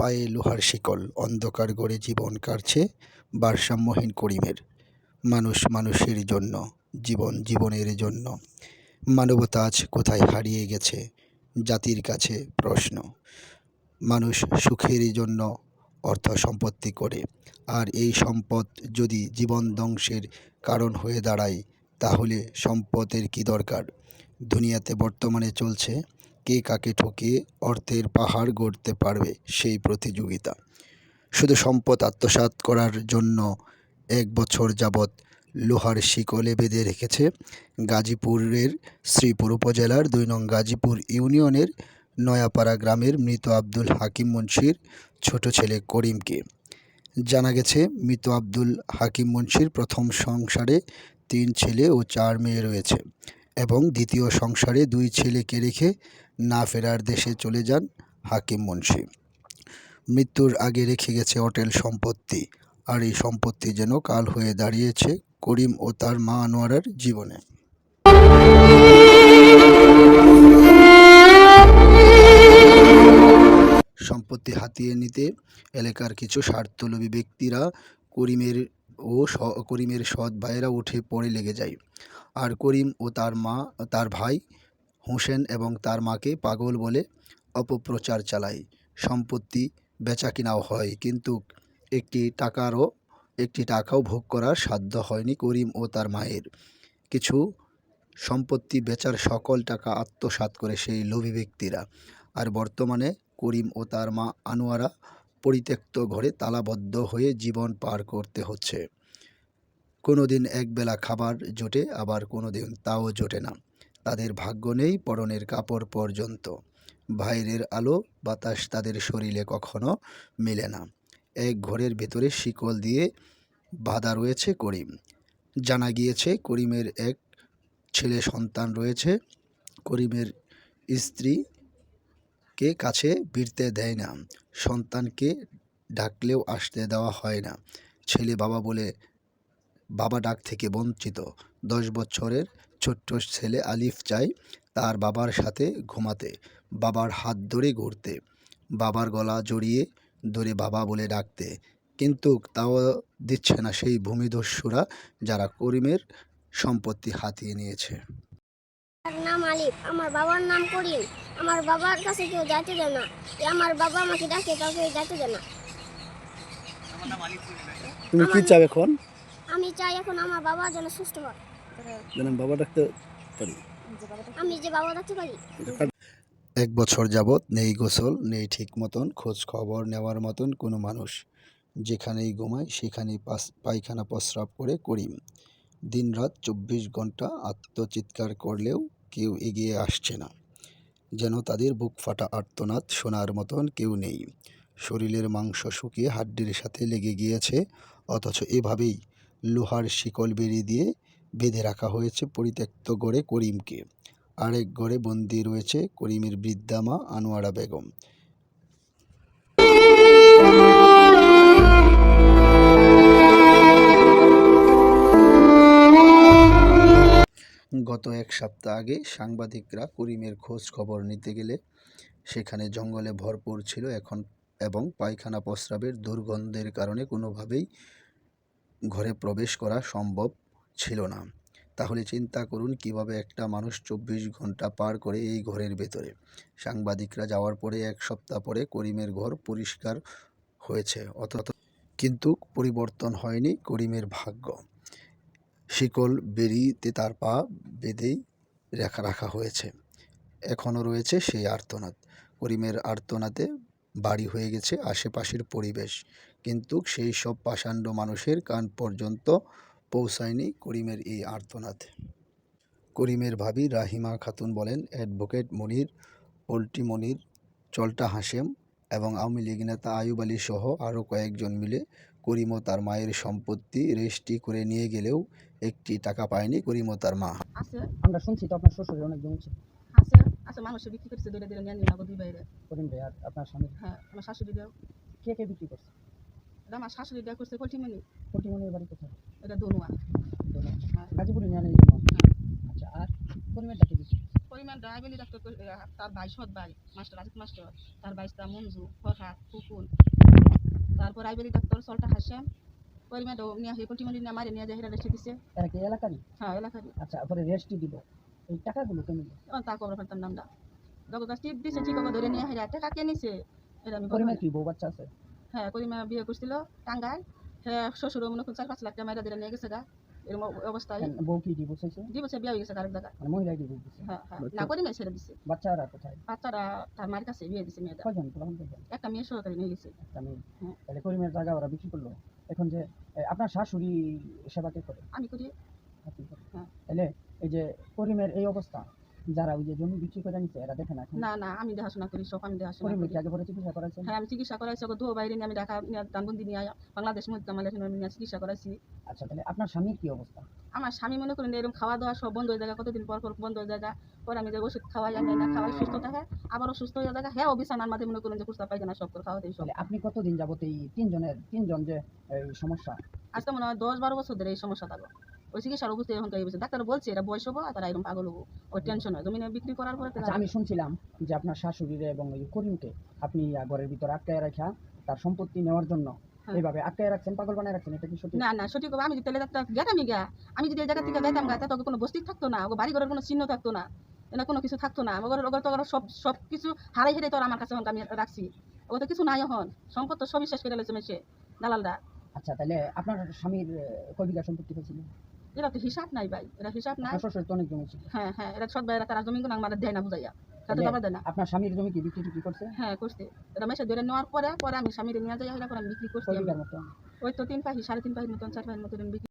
পায়ে লোহার শিকল, অন্ধকার গড়ে জীবন কাটছে ভারসাম্যহীন করিমের। মানুষ মানুষের জন্য, জীবন জীবনের জন্য। মানবতা আজ কোথায় হারিয়ে গেছে? জাতির কাছে প্রশ্ন। মানুষ সুখের জন্য অর্থ সম্পত্তি করে। আর এই সম্পদ যদি জীবন ধ্বংসের কারণ হয়ে দাঁড়ায়, তাহলে সম্পদের কী দরকার? দুনিয়াতে বর্তমানে চলছে কে কাকে ঠকিয়ে অর্থের পাহাড় গড়তে পারবে সেই প্রতিযোগিতা? শুধু সম্পদ আত্মসাৎ করার জন্য এক বছর যাবৎ লোহার শিকলে বেঁধে রেখেছে গাজীপুরের শ্রীপুর উপজেলার দুই নং গাজীপুর ইউনিয়নের নয়াপাড়া গ্রামের মৃত আব্দুল হাকিম মুন্সির ছোট ছেলে করিমকে। জানা গেছে, মৃত আব্দুল হাকিম মুন্সির প্রথম সংসারে তিন ছেলে ও চার মেয়ে রয়েছে এবং দ্বিতীয় সংসারে দুই ছেলেকে রেখে না ফেরার দেশে চলে যান হাকিম মুন্সি। মৃত্যুর আগে রেখে গেছে অটেল সম্পত্তি, আর এই সম্পত্তি যেন কাল হয়ে দাঁড়িয়েছে করিম ও তার মা আনোয়ারার জীবনে। সম্পত্তি হাতিয়ে নিতে এলাকার কিছু স্বার্থলোভী ব্যক্তিরা করিমের ও করিমের সৎ ভাইয়েরা উঠে পড়ে লেগে যায়। আর করিম ও তার মা, তার ভাই হোসেন এবং তার মাকে পাগল বলে অপপ্রচার চালায়। সম্পত্তি বেচা কিনাও হয়, কিন্তু একটি টাকারও, একটি টাকাও ভোগ করার সাধ্য হয়নি করিম ও তার মায়ের। কিছু সম্পত্তি বেচার সকল টাকা আত্মসাৎ করে সেই লোভী ব্যক্তিরা। আর বর্তমানে করিম ও তার মা আনোয়ারা পরিত্যক্ত ঘরে তালাবদ্ধ হয়ে জীবন পার করতে হচ্ছে। কোনো দিন একবেলা খাবার জোটে, আবার কোনো দিন তাও জোটে না। তাদের ভাগ্য নেই পরনের কাপড় পর্যন্ত। বাইরের আলো, বাতাস তাদের শরীরে কখনো মেলে না। এক ঘরের ভেতরে শিকল দিয়ে বাঁধা রয়েছে করিম। জানা গিয়েছে, করিমের এক ছেলে সন্তান রয়েছে। করিমের স্ত্রী কে কাছে ভিড়তে দেয় না। সন্তানকে ডাকলেও আসতে দেওয়া হয় না। ছেলে বাবা বলে, বাবা ডাক থেকে বঞ্চিত। দশ বছরের ছোট্ট ছেলে আলিফ চায় তার বাবার সাথে ঘুমাতে বাবার হাত ধরে ঘুরতে বাবার গলা জড়িয়ে ধরে বাবা বলে ডাকতে। কিন্তু তাও দিচ্ছে না সেই ভূমিদস্যুরা যারা করিমের সম্পত্তি হাতিয়ে নিয়েছে। আমার নাম আলিফ আমার বাবার নাম করিম। আমার বাবার কাছে কেউ যাইতে দেয় না। আমার বাবা আমাকে ডাকে তাও কেউ যাইতে দেয় না। তুমি কি চাও এখন? আমি চাই এখন আমার বাবা যেন সুস্থ হয়। যেন বাবা ডাকতে পারি। আমি যে বাবা ডাকতে পারি। এক বছর যাবৎ নেই গোসল নেই ঠিক মতন খোঁজ খবর নেওয়ার মতন কোনো মানুষ। যেখানেই ঘুমায় সেখানেই পাস- পায়খানা প্রস্রাব করে করিম দিনরাত চব্বিশ ঘণ্টা আত্মচিৎকার করলেও কেউ এগিয়ে আসছে না। যেন তাদের বুক ফাটা আর্তনাদ শোনার মতন কেউ নেই। শরীরের মাংস শুকিয়ে হাড্ডির সাথে লেগে গিয়েছে অথচ এভাবেই লোহার শিকল বেরিয়ে দিয়ে বেঁধে রাখা হয়েছে পরিত্যক্ত গড়ে করিমকে। আরেক ঘরে বন্দি রয়েছে করিমের বৃদ্ধা মা আনোয়ারা বেগম। গত এক সপ্তাহ আগে সাংবাদিকরা করিমের খোঁজ খবর নিতে গেলে সেখানে জঙ্গলে ভরপুর ছিল এখন এবং পায়খানা প্রস্রাবের দুর্গন্ধের কারণে কোনোভাবেই ঘরে প্রবেশ করা সম্ভব ছিল না। তাহলে চিন্তা করুন কীভাবে একটা মানুষ চব্বিশ ঘণ্টা পার করে এই ঘরের ভেতরে। সাংবাদিকরা যাওয়ার পরে এক সপ্তাহ পরে করিমের ঘর পরিষ্কার হয়েছে। অথচ কিন্তু পরিবর্তন হয়নি করিমের ভাগ্য। শিকল বেরিয়েতে তার পা বেঁধেই রেখা, রাখা হয়েছে। এখনও রয়েছে সেই আর্তনাদ। করিমের আর্তনাদে বাড়ি হয়ে গেছে আশেপাশের পরিবেশ। কিন্তু সেই সব পাষাণ্ড মানুষের কান পর্যন্ত পৌঁছায়নি করিমের এই আর্তনাদ। করিমের ভাবি রাহিমা খাতুন বলেন অ্যাডভোকেট মনির পোল্ট্রি মনির চল্টা হাসেম এবং আওয়ামী লীগ নেতা আয়ুব আলী সহ আরও কয়েকজন মিলে করিম ও তার মায়ের সম্পত্তি রেজিস্ট্রি করে নিয়ে গেলেও একটি টাকা পায়নি করিম ও তার মা। আছে আমরা শুনছি তো আপনার শ্বশুরের অনেক জমি ছিল। আছে আছে মানুষে বিক্রি করছে ধীরে ধীরে নিয়ে নিলাম দুই বাইরে। করিম ভাই আর আপনার স্বামী? হ্যাঁ আমার শাশুড়ি দেও। কে কে বিক্রি করছে? আমার শাশুড়ি দেওয়া করছে পল্টিমানি পটিমনির বাড়ি কোথায়? এটা দনুয়া। গাজীপুরে নিয়ে নেই আচ্ছা আর করিমের ডাকে দিচ্ছে পরিমাণ ড্রাইভারি ডাক্তার তার ভাই সৎ ভাই মাস্টার আজিত মাস্টার। তার বাইশটা মঞ্জু ফরহাদ ফুকুন তারপর আইবেলি ডাক্তার সলটা হাসেম পরিমাণ নিয়ে নিয়ে মারি নিয়ে দিছে। কি এলাকারই? হ্যাঁ এলাকারই। আচ্ছা পরে দিল এই টাকাগুলো কেমন তা নামটা টিপ দিছে ঠিক ধরে নিয়ে হেরা টাকা কে নিছে? এটা আমি পরিমাণ কি বউ বাচ্চা আছে? হ্যাঁ করিমা বিয়ে করছিল হ্যাঁ শ্বশুর মনে করুন চার পাঁচ লাখ টাকা মাইরা নিয়ে গেছে গা। এরকম অবস্থায় বউ কি ডিভোর্স হয়েছে দুই বিয়ে হয়ে গেছে আরেক জায়গায়। মানে মহিলা ডিভোর্স দিচ্ছে হ্যাঁ হ্যাঁ না করিমা ছেড়ে দিছে। বাচ্চারা কোথায়? বাচ্চারা তার কাছে বিয়ে দিছে মেয়েটা। কয়জন? কখন কয়জন? একটা মেয়ে সরকারি নিয়ে গেছে। আমি হ্যাঁ। তাহলে করিমের জায়গা ওরা বিক্রি করল। এখন যে আপনার শাশুড়ি সেবা কে করে? আমি করি। আপনি করেন। হ্যাঁ। তাহলে এই যে করিমের এই অবস্থা যারা ওই যে জমি বিক্রি করে নিচ্ছে এরা দেখে না না না আমি দেখাশোনা করি সব আমি দেখাশোনা করি। আগে পরে চিকিৎসা করাইছেন? হ্যাঁ আমি চিকিৎসা করাইছি ওকে দু বাইরে আমি ঢাকা দানবন্দি নিয়ে বাংলাদেশ এখানে নিয়ে চিকিৎসা করাইছি। আচ্ছা তাহলে আপনার স্বামীর কি অবস্থা? আমার স্বামী মনে করেন এরকম খাওয়া দাওয়া সব বন্ধ হয়ে যায় কতদিন পর পর বন্ধ হয়ে যায় পরে আমি যে ওষুধ খাওয়াই আমি না খাওয়াই সুস্থ থাকে আবারও সুস্থ হয়ে যায় হ্যাঁ বিছানার মাঝে মনে করেন যে কুস্তা পায়খানা সব করে খাওয়া দিই সব আপনি কতদিন যাবত এই তিনজনের তিনজন যে এই সমস্যা? আজকে মনে হয় দশ বারো বছর ধরে এই সমস্যা থাকো ওই চিকিৎসার অবস্থা এখন হয়েছে ডাক্তার বলছে এটা বয়স হব তারা এরকম পাগল হব ওই টেনশন হয় জমিনে বিক্রি করার পরে আচ্ছা আমি শুনছিলাম যে আপনার শাশুড়িরে এবং ওই করিমকে আপনি ঘরের ভিতর আটকায় রাখা তার সম্পত্তি নেওয়ার জন্য হ্যাঁ। এইভাবে আটকায় রাখছেন পাগল বানায় রাখছেন এটা কি সত্যি না না সঠিক আমি যদি একটা গেতামই গা আমি যদি এই জায়গা থেকে যাইতাম গা তাতে কোনো বস্তি থাকতো না ও বাড়ি ঘরের কোনো চিহ্ন থাকতো না এটা কোনো কিছু থাকতো না। ওগুলো ওগুলো তো সব সব কিছু হারাই হেরে তো আমার কাছে এখন আমি রাখছি। ও তো কিছু নাই এখন। সম্পদ তো সবই শেষ করে লেছে মেসে দালালরা। আচ্ছা তাহলে আপনার স্বামীর বিঘা সম্পত্তি হয়েছিল? এরা তো হিসাব নাই ভাই এরা হিসাব নাই। শ্বশুর তো অনেক জমি ছিল। হ্যাঁ হ্যাঁ এরা সব ভাইরা তারা জমি কোনো আমার দেয় না বুঝাইয়া। তাতে বাবা দেয় না। আপনার স্বামীর জমি কি বিক্রি কি করছে? হ্যাঁ করছে। এরা মেসে ধরে নেওয়ার পরে পরে আমি স্বামীর নিয়ে যাই হইলা করে আমি বিক্রি করছি ওই তো তিন পাহি সাড়ে তিন পাহির মতন চার পাহির মতন বিক্রি